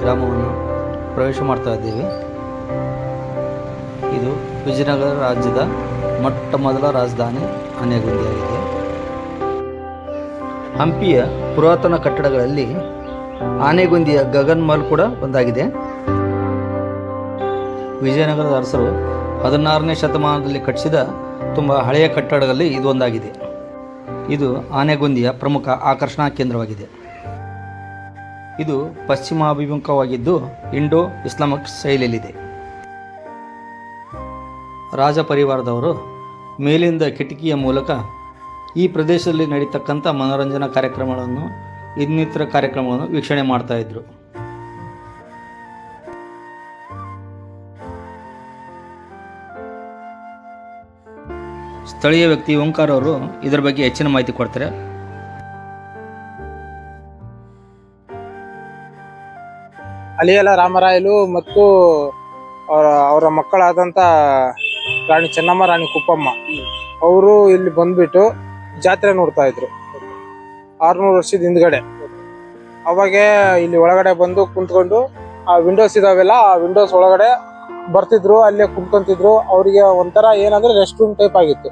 ಗ್ರಾಮವನ್ನು ಪ್ರವೇಶ ಮಾಡ್ತಾ ಇದ್ದೀವಿ. ಇದು ವಿಜಯನಗರ ರಾಜ್ಯದ ಮೊಟ್ಟ ಮೊದಲ ರಾಜಧಾನಿ ಆನೆಗುಂದಿಯಾಗಿದೆ ಹಂಪಿಯ ಪುರಾತನ ಕಟ್ಟಡಗಳಲ್ಲಿ ಆನೆಗುಂದಿಯ ಗಗನ್ ಮಹಲ್ ಕೂಡ ಒಂದಾಗಿದೆ. ವಿಜಯನಗರದ ಅರಸರು ಹದಿನಾರನೇ ಶತಮಾನದಲ್ಲಿ ಕಟ್ಟಿಸಿದ ತುಂಬ ಹಳೆಯ ಕಟ್ಟಡಗಳಲ್ಲಿ ಇದು ಒಂದಾಗಿದೆ. ಇದು ಆನೆಗುಂದಿಯ ಪ್ರಮುಖ ಆಕರ್ಷಣಾ ಕೇಂದ್ರವಾಗಿದೆ. ಇದು ಪಶ್ಚಿಮಾಭಿಮುಖವಾಗಿದ್ದು ಇಂಡೋ ಇಸ್ಲಾಮಿಕ್ ಶೈಲಿಯಲ್ಲಿದೆ. ರಾಜ ಪರಿವಾರದವರು ಮೇಲಿಂದ ಕಿಟಕಿಯ ಮೂಲಕ ಈ ಪ್ರದೇಶದಲ್ಲಿ ನಡೀತಕ್ಕಂಥ ಮನೋರಂಜನಾ ಕಾರ್ಯಕ್ರಮಗಳನ್ನು, ಇನ್ನಿತರ ಕಾರ್ಯಕ್ರಮಗಳನ್ನು ವೀಕ್ಷಣೆ ಮಾಡ್ತಾ ಇದ್ರು. ಸ್ಥಳೀಯ ವ್ಯಕ್ತಿ ಓಂಕಾರ ಅವರು ಇದರ ಬಗ್ಗೆ ಹೆಚ್ಚಿನ ಮಾಹಿತಿ ಕೊಡ್ತಾರೆ. ಅಲಿಯಲ ರಾಮರಾಯಲು ಮತ್ತು ಅವರ ಅವರ ಮಕ್ಕಳಾದಂತ ರಾಣಿ ಚೆನ್ನಮ್ಮ, ರಾಣಿ ಕುಪ್ಪಮ್ಮ. ಅವರು ಇಲ್ಲಿ ಬಂದ್ಬಿಟ್ಟು ಜಾತ್ರೆ ನೋಡ್ತಾ ಇದ್ರು. ಆರ್ನೂರು ವರ್ಷದ ಹಿಂದ್ಗಡೆ. ಅವಾಗ ಇಲ್ಲಿ ಒಳಗಡೆ ಬಂದು ಕುಂತ್ಕೊಂಡು ಆ ವಿಂಡೋಸ್ ಇದಾವೆಲ್ಲ, ಆ ವಿಂಡೋಸ್ ಒಳಗಡೆ ಬರ್ತಿದ್ರು, ಅಲ್ಲೇ ಕುಂತ್ಕೊಂತಿದ್ರು. ಅವರಿಗೆ ಒಂಥರ ಏನಂದ್ರೆ ರೆಸ್ಟ್ ರೂಮ್ ಟೈಪ್ ಆಗಿತ್ತು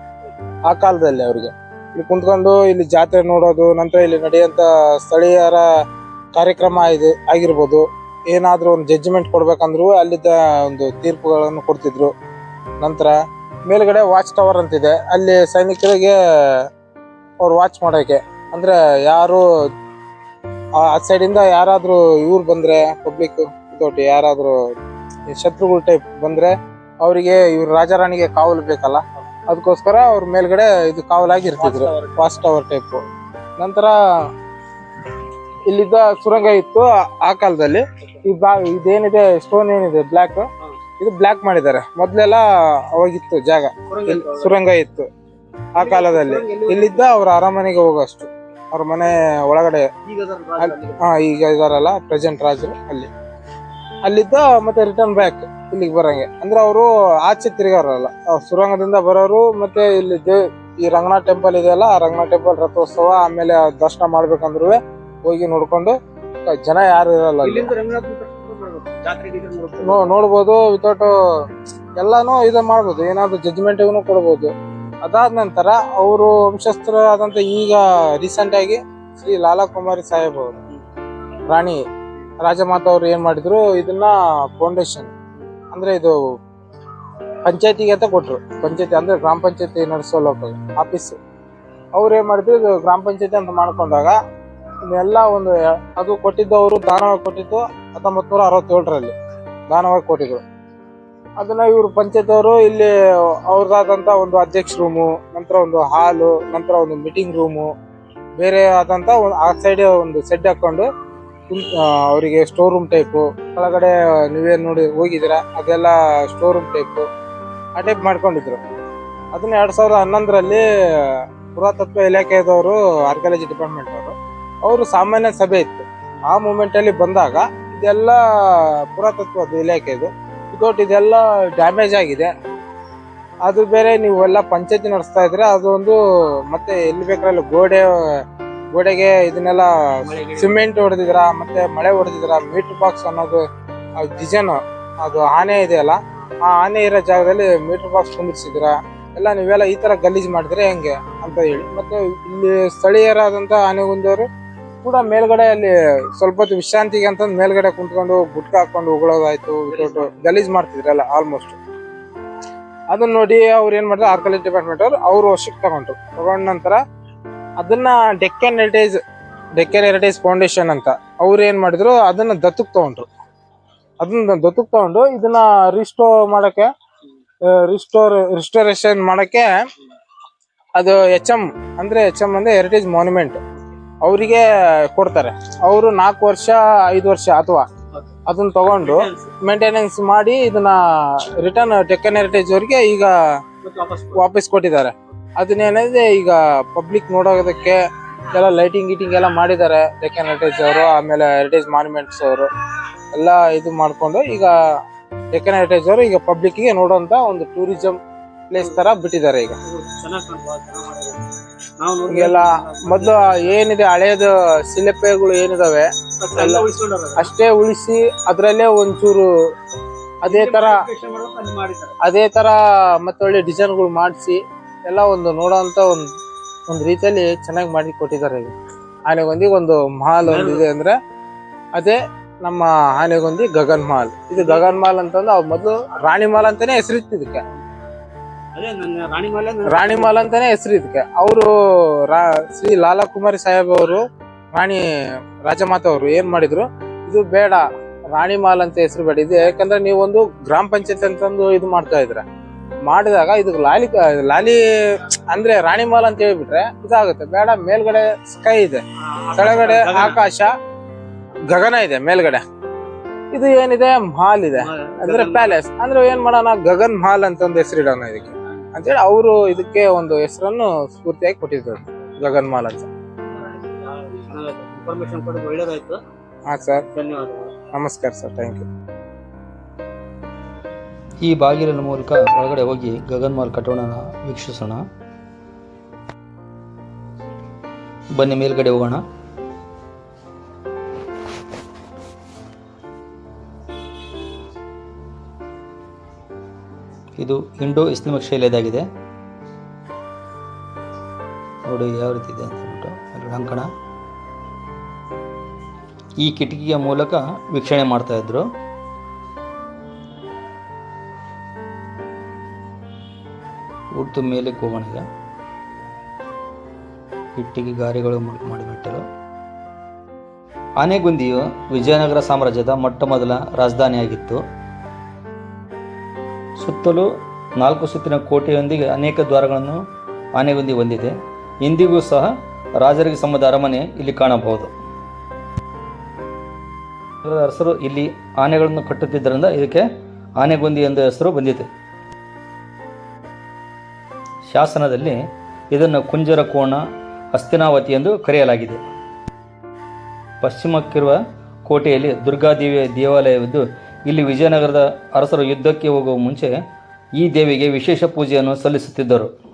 ಆ ಕಾಲದಲ್ಲಿ ಅವರಿಗೆ. ಇಲ್ಲಿ ಕುಂತ್ಕೊಂಡು ಇಲ್ಲಿ ಜಾತ್ರೆ ನೋಡೋದು, ನಂತರ ಇಲ್ಲಿ ನಡೆಯುವಂಥ ಸ್ಥಳೀಯರ ಕಾರ್ಯಕ್ರಮ ಇದೆ, ಆಗಿರ್ಬೋದು. ಏನಾದ್ರೂ ಒಂದು ಜಡ್ಜ್ಮೆಂಟ್ ಕೊಡ್ಬೇಕಂದ್ರು ಅಲ್ಲಿದ್ದ ಒಂದು ತೀರ್ಪುಗಳನ್ನು ಕೊಡ್ತಿದ್ರು. ನಂತರ ಮೇಲ್ಗಡೆ ವಾಚ್ ಟವರ್ ಅಂತಿದೆ. ಅಲ್ಲಿ ಸೈನಿಕರಿಗೆ ಅವ್ರು ವಾಚ್ ಮಾಡೋಕ್ಕೆ ಅಂದ್ರೆ ಯಾರು ಆ ಸೈಡ್ ಇಂದ ಯಾರಾದ್ರೂ ಇವ್ರು ಬಂದ್ರೆ ಪಬ್ಲಿಕ್ ತೋಟಿ ಯಾರಾದರೂ ಶತ್ರುಗಳ ಟೈಪ್ ಬಂದ್ರೆ ಅವರಿಗೆ ಇವ್ರು ರಾಜಾರಾಣಿಗೆ ಕಾವಲು ಬೇಕಲ್ಲ? ಅದಕ್ಕೋಸ್ಕರ ಅವ್ರ ಮೇಲ್ಗಡೆ ಇದು ಕಾವಲಾಗಿ ಇರ್ತಿದ್ರು ವಾಚ್ ಟವರ್ ಟೈಪ್ ನಂತರ ಇಲ್ಲಿದ್ದ ಸುರಂಗ ಇತ್ತು ಆ- ಆ ಕಾಲದಲ್ಲಿ. ಈ ಬಾ ಇದೇನಿದೆ ಸ್ಟೋನ್ ಏನಿದೆ ಬ್ಲಾಕ್ ಇದು ಬ್ಲಾಕ್ ಮಾಡಿದ್ದಾರೆ. ಮೊದ್ಲೆಲ್ಲ ಅವಾಗಿತ್ತು ಜಾಗ. ಇಲ್ಲಿ ಸುರಂಗ ಇತ್ತು ಆ ಕಾಲದಲ್ಲಿ. ಇಲ್ಲಿದ್ದ ಅವ್ರ ಅರಮನೆಗೆ ಹೋಗೋಷ್ಟು. ಅವ್ರ ಮನೆ ಒಳಗಡೆ. ಹಾ ಈಗ ಇದಾರಲ್ಲ ಪ್ರೆಸೆಂಟ್ ರಾಜರು ಅಲ್ಲಿ. ಅಲ್ಲಿದ್ದ ಮತ್ತೆ ರಿಟರ್ನ್ ಬ್ಯಾಕ್ ಇಲ್ಲಿಗೆ ಬರಂಗೆ. ಅಂದ್ರೆ ಅವರು ಆಚೆ ತಿರುಗಾರಲ್ಲ. ಅವ್ರ್ ಸುರಂಗದಿಂದ ಬರೋರು ಮತ್ತೆ ಇಲ್ಲಿ ದೇ- ಈ ರಂಗನಾಥ ಟೆಂಪಲ್ ಇದೆಯಲ್ಲ ಆ ರಂಗನಾಥ್ ಟೆಂಪಲ್ ರಥೋತ್ಸವ ಆಮೇಲೆ ದರ್ಶನ ಮಾಡ್ಬೇಕಂದ್ರು ಹೋಗಿ ನೋಡ್ಕೊಂಡು ಜನ ಯಾರು ಇರಲ್ಲ ಅಲ್ಲಿ. ನೋ ನೋಡ್ಬೋದು ವಿತೌಟ್ ಎಲ್ಲಾನು ಇದು ಮಾಡ್ಬೋದು ಏನಾದ್ರು ಜಡ್ಜ್ಮೆಂಟ್ ಕೊಡ್ಬೋದು. ಅದಾದ ನಂತರ ಅವರು ವಂಶಸ್ತ್ರ ಆದಂತ ಈಗ ರೀಸೆಂಟ್ ಆಗಿ ಶ್ರೀ ಲಾಲಾ ಕುಮಾರಿ ಸಾಹೇಬ್ ಅವರು ರಾಣಿ ರಾಜಮಾತಾ ಅವ್ರು ಏನ್ ಮಾಡಿದ್ರು ಇದನ್ನ ಫೌಂಡೇಶನ್ ಅಂದ್ರೆ ಇದು ಪಂಚಾಯತಿಗೆ ಅಂತ ಕೊಟ್ರು. ಪಂಚಾಯತಿ ಅಂದ್ರೆ ಗ್ರಾಮ ಪಂಚಾಯತಿ ನಡೆಸೋ ಲೋಕಲ್ ಆಫೀಸ್ ಅವ್ರು ಏನ್ ಮಾಡಿದ್ರು ಇದು ಗ್ರಾಮ ಪಂಚಾಯತಿ ಅಂತ ಮಾಡ್ಕೊಂಡಾಗ ಇದೆಲ್ಲ ಒಂದು ಅದು ಕೊಟ್ಟಿದ್ದವರು ದಾನವಾಗಿ ಕೊಟ್ಟಿದ್ದು ಹತ್ತೊಂಬತ್ತು ನೂರ ಅರವತ್ತೇಳರಲ್ಲಿ ದಾನವಾಗಿ ಕೊಟ್ಟಿದ್ರು. ಅದನ್ನ ಇವರು ಪಂಚಾಯತ್ ಅವರು ಇಲ್ಲಿ ಅವ್ರದಾದಂತ ಒಂದು ಅಧ್ಯಕ್ಷ ರೂಮು, ನಂತರ ಒಂದು ಹಾಲು, ನಂತರ ಒಂದು ಮೀಟಿಂಗ್ ರೂಮು ಬೇರೆ ಆದಂತ ಒಂದು ಆ ಸೈಡ್ ಒಂದು ಸೆಡ್ ಹಾಕೊಂಡು ಅವರಿಗೆ ಸ್ಟೋರ್ ರೂಮ್ ಟೈಪು ಒಳಗಡೆ ನೀವೇನು ನೋಡಿ ಹೋಗಿದ್ದೀರಾ, ಅದೆಲ್ಲ ಸ್ಟೋರ್ ರೂಮ್ ಟೈಪು ಆ ಟೈಪ್ ಮಾಡ್ಕೊಂಡಿದ್ರು. ಅದನ್ನ ಎರಡು ಸಾವಿರದ ಹನ್ನೊಂದರಲ್ಲಿ ಪುರಾತತ್ವ ಇಲಾಖೆದವರು ಆರ್ಕಿಯಾಲಜಿ ಡಿಪಾರ್ಟ್ಮೆಂಟ್ ಅವರು ಅವರು ಸಾಮಾನ್ಯ ಸಭೆ ಇತ್ತು. ಆ ಮೂಮೆಂಟ್ ಅಲ್ಲಿ ಬಂದಾಗ ಇದೆಲ್ಲ ಪುರಾತತ್ವದ ಇಲಾಖೆದು ಇದೊಟ್ಟು ಇದೆಲ್ಲ ಡ್ಯಾಮೇಜ್ ಆಗಿದೆ. ಅದು ಬೇರೆ ನೀವು ಎಲ್ಲ ಪಂಚಾಯತಿ ನಡೆಸ್ತಾ ಇದ್ರೆ ಅದು ಒಂದು ಮತ್ತೆ ಎಲ್ಲಿ ಬೇಕಾದ್ರೆ ಗೋಡೆ, ಗೋಡೆಗೆ ಇದನ್ನೆಲ್ಲ ಸಿಮೆಂಟ್ ಹೊಡೆದಿದ್ರ, ಮತ್ತೆ ಮಳೆ ಹೊಡೆದಿದ್ರ ಮೀಟರ್ ಬಾಕ್ಸ್ ಅನ್ನೋದು ಡಿಸೈನ್ ಅದು ಆನೆ ಇದೆಯಲ್ಲ, ಆ ಆನೆ ಇರೋ ಜಾಗದಲ್ಲಿ ಮೀಟರ್ ಬಾಕ್ಸ್ ತುಂಬಿಸಿದ್ರ ಎಲ್ಲ ನೀವೆಲ್ಲ ಈ ತರ ಗಲೀಜು ಮಾಡಿದ್ರೆ ಹೆಂಗೆ ಅಂತ ಹೇಳಿ. ಮತ್ತೆ ಇಲ್ಲಿ ಸ್ಥಳೀಯರಾದಂಥ ಆನೆಗುಂದವರು ಕೂಡ ಮೇಲ್ಗಡೆ ಅಲ್ಲಿ ಸ್ವಲ್ಪ ಹೊತ್ತು ವಿಶ್ರಾಂತಿಗೆ ಅಂತ ಮೇಲ್ಗಡೆ ಕುಂತ್ಕೊಂಡು ಗುಟ್ಕ ಹಾಕೊಂಡು ಉಗುಳೋದಾಯ್ತು, ವಿತೌಟ್ ಗಲೀಜ್ ಮಾಡ್ತಿದ್ರಲ್ಲ ಆಲ್ಮೋಸ್ಟ್ ಅದನ್ನ ನೋಡಿ ಅವ್ರು ಏನ್ ಮಾಡಿದ್ರು ಆರ್ಕಲಜಿ ಡಿಪಾರ್ಟ್ಮೆಂಟ್ ಅವ್ರು ಅವ್ರು ವರ್ಷಕ್ಕೆ ತಗೊಂಡ್ರು. ತಗೊಂಡ ನಂತರ ಅದನ್ನ Deccan heritage Deccan heritage foundation ಅಂತ ಅವ್ರು ಏನ್ ಮಾಡಿದ್ರು, ಅದನ್ನ ದತ್ತಕ್ ತಗೊಂಡ್ರು. ಅದನ್ನ ದತ್ತಕ್ ತಗೊಂಡು ಇದನ್ನ ರಿಸ್ಟೋರ್ ಮಾಡಕ್ಕೆ ರಿಸ್ಟೋರ್ ರಿಸ್ಟೋರೇಷನ್ ಮಾಡಕ್ಕೆ ಅದು ಎಚ್ ಎಂ ಅಂದ್ರೆ ಎಚ್ ಎಂ ಅಂದ್ರೆ ಹೆರಿಟೇಜ್ ಮಾನ್ಯುಮೆಂಟ್ ಅವರಿಗೆ ಕೊಡ್ತಾರೆ. ಅವರು ನಾಲ್ಕು ವರ್ಷ, ಐದು ವರ್ಷ ಅಥವಾ ಅದನ್ನ ತಗೊಂಡು ಮೇಂಟೆನೆನ್ಸ್ ಮಾಡಿ ಇದನ್ನ ರಿಟರ್ನ್ ಡೆಕ್ಕನ್ ಹೆರಿಟೇಜ್ ಅವರಿಗೆ ಈಗ ವಾಪಸ್ ಕೊಟ್ಟಿದ್ದಾರೆ. ಅದನ್ನೇನಿದೆ ಈಗ ಪಬ್ಲಿಕ್ ನೋಡೋದಕ್ಕೆ ಎಲ್ಲ ಲೈಟಿಂಗ್ ಗೀಟಿಂಗ್ ಎಲ್ಲ ಮಾಡಿದ್ದಾರೆ ಡೆಕ್ಕನ್ ಹೆರಿಟೇಜ್ ಅವರು, ಆಮೇಲೆ ಹೆರಿಟೇಜ್ ಮಾನ್ಯುಮೆಂಟ್ಸ್ ಅವರು. ಎಲ್ಲ ಇದು ಮಾಡ್ಕೊಂಡು ಈಗ ಡೆಕ್ಕನ್ ಹೆರಿಟೇಜ್ ಅವರು ಈಗ ಪಬ್ಲಿಕ್ಗೆ ನೋಡುವಂತ ಒಂದು ಟೂರಿಸಂ ಪ್ಲೇಸ್ ತರ ಬಿಟ್ಟಿದ್ದಾರೆ ಈಗ. ಈಗೆಲ್ಲ ಮೊದ್ಲು ಏನಿದೆ ಹಳೇದು ಶಿಲೆಪೆಗಳು ಏನಿದಾವೆ ಅಷ್ಟೇ ಉಳಿಸಿ ಅದರಲ್ಲೇ ಒಂಚೂರು ಅದೇ ತರ ಅದೇ ತರ ಮತ್ತೆ ಒಳ್ಳೆ ಡಿಸೈನ್ಗಳು ಮಾಡಿಸಿ ಎಲ್ಲ ಒಂದು ನೋಡೋಂತ ಒಂದು ಒಂದು ರೀತಿಯಲ್ಲಿ ಚೆನ್ನಾಗಿ ಮಾಡಿ ಕೊಟ್ಟಿದ್ದಾರೆ ಈಗ. ಆನೆಗೊಂದಿಗೆ ಒಂದು ಮಾಲ್ ಒಂದಿದೆ ಅಂದ್ರೆ ಅದೇ ನಮ್ಮ ಆನೆಗೊಂದಿ ಗಗನ್ ಮಹಲ್ ಇದು ಗಗನ್ ಮಹಲ್ ಅಂತಂದ್ರೆ ಅವ್ ಮೊದಲು ರಾಣಿ ಮಹಲ್ ಅಂತಾನೆ ಹೆಸರಿತ್ತು ಇದಕ್ಕೆ. ಅದೇ ನನ್ನ ರಾಣಿ ಮೇಲೆ ಅಂತಾನೆ ಹೆಸರು ಇದಕ್ಕೆ. ಅವರು ಶ್ರೀ ಲಾಲಾ ಕುಮಾರಿ ಸಾಹೇಬ್ ಅವರು, ರಾಣಿ ರಾಜಮಾತಾ ಅವರು ಏನ್ ಮಾಡಿದ್ರು? ಇದು ಬೇಡ, ರಾಣಿ ಮಹಲ್ ಅಂತ ಹೆಸರು ಬೇಡ. ಇದು ಯಾಕಂದ್ರೆ ನೀವು ಒಂದು ಗ್ರಾಮ ಪಂಚಾಯತ್ ಅಂತಂದು ಇದು ಮಾಡ್ತಾ ಇದ್ರ. ಮಾಡಿದಾಗ ಇದು ಲಾಲಿ ಲಾಲಿ, ಅಂದ್ರೆ ರಾಣಿ ಮಾಲ್ ಅಂತ ಹೇಳ್ಬಿಟ್ರೆ ಇದಾಗುತ್ತೆ. ಬೇಡ, ಮೇಲ್ಗಡೆ ಸ್ಕೈ ಇದೆ. ಕೆಳಗಡೆ ಆಕಾಶ, ಗಗನ ಇದೆ ಮೇಲ್ಗಡೆ. ಇದು ಏನಿದೆ? ಮಾಲ್ ಇದೆ. ಅಂದ್ರೆ ಪ್ಯಾಲೇಸ್ ಅಂದ್ರೆ ಏನ್ ಮಾಡೋಣ? ಗಗನ್ ಮಾಲ್ ಅಂತ ಒಂದು ಹೆಸರು ಇಡೋಣ ಇದಕ್ಕೆ. ಅಂತೇಳಿ ಅವರು ಇದಕ್ಕೆ ಒಂದು ಹೆಸರನ್ನು ಸ್ಫೂರ್ತಿಯಾಗಿ ಕೊಟ್ಟಿದ್ರು ಗಗನ್ ಮಾಲ್ ಅಂತ. ಇನ್ಫಾರ್ಮೇಶನ್ ಕೊಡೋದು ಒಳ್ಳೇದಾಯ್ತು. ಹಾ ಸರ್ ಧನ್ಯವಾದಗಳು. ನಮಸ್ಕಾರ ಸರ್ ಥ್ಯಾಂಕ್ ಯು ಈ ಬಾಗಿಲಿನ ಮೂಲಕ ಒಳಗಡೆ ಹೋಗಿ ಗಗನ್ಮಾಲ್ ಕಟ್ಟೋಣ ವೀಕ್ಷಿಸೋಣ. ಬನ್ನಿ ಮೇಲ್ಗಡೆ ಹೋಗೋಣ. ಇದು ಇಂಡೋ ಇಸ್ಲಾಮಿಕ್ ಶೈಲಿಯದಾಗಿದೆ. ನೋಡಿ ಯಾವ ರೀತಿ ಇದೆ ಅಂತ ಹೇಳ್ಬಿಟ್ಟು ಅಲ್ಲಿ ಈ ಕಿಟಕಿಯ ಮೂಲಕ ವೀಕ್ಷಣೆ ಮಾಡ್ತಾ ಇದ್ರು. ಉಡ್ತು ಮೇಲೆ ಈಗ ಇಟ್ಟಿಗೆ ಗಾರಿಗಳು ಮಾಡಿಬಿಟ್ಟರು. ಆನೆಗುಂದಿಯು ವಿಜಯನಗರ ಸಾಮ್ರಾಜ್ಯದ ಮೊಟ್ಟ ಮೊದಲ ರಾಜಧಾನಿಯಾಗಿತ್ತು. ಸುತ್ತಲೂ ನಾಲ್ಕು ಸುತ್ತಿನ ಕೋಟೆಯೊಂದಿಗೆ ಅನೇಕ ದ್ವಾರಗಳನ್ನು ಆನೆಗುಂದಿ ಹೊಂದಿದೆ. ಇಂದಿಗೂ ಸಹ ರಾಜರಿಗೆ ಸಂಬಂಧ ಅರಮನೆ ಇಲ್ಲಿ ಕಾಣಬಹುದು. ಅರಸರು ಇಲ್ಲಿ ಆನೆಗಳನ್ನು ಕಟ್ಟುತ್ತಿದ್ದರಿಂದ ಇದಕ್ಕೆ ಆನೆಗುಂದಿ ಎಂದು ಹೆಸರು ಬಂದಿದೆ. ಶಾಸನದಲ್ಲಿ ಇದನ್ನು ಕುಂಜರ ಕೋಣ ಅಸ್ತಿನಾವತಿ ಎಂದು ಕರೆಯಲಾಗಿದೆ. ಪಶ್ಚಿಮಕ್ಕಿರುವ ಕೋಟೆಯಲ್ಲಿ ದುರ್ಗಾದೇವಿಯ ದೇವಾಲಯವಿದ್ದು ಇಲ್ಲಿ ವಿಜಯನಗರದ ಅರಸರು ಯುದ್ಧಕ್ಕೆ ಹೋಗುವ ಮುಂಚೆ ಈ ದೇವಿಗೆ ವಿಶೇಷ ಪೂಜೆಯನ್ನು ಸಲ್ಲಿಸುತ್ತಿದ್ದರು.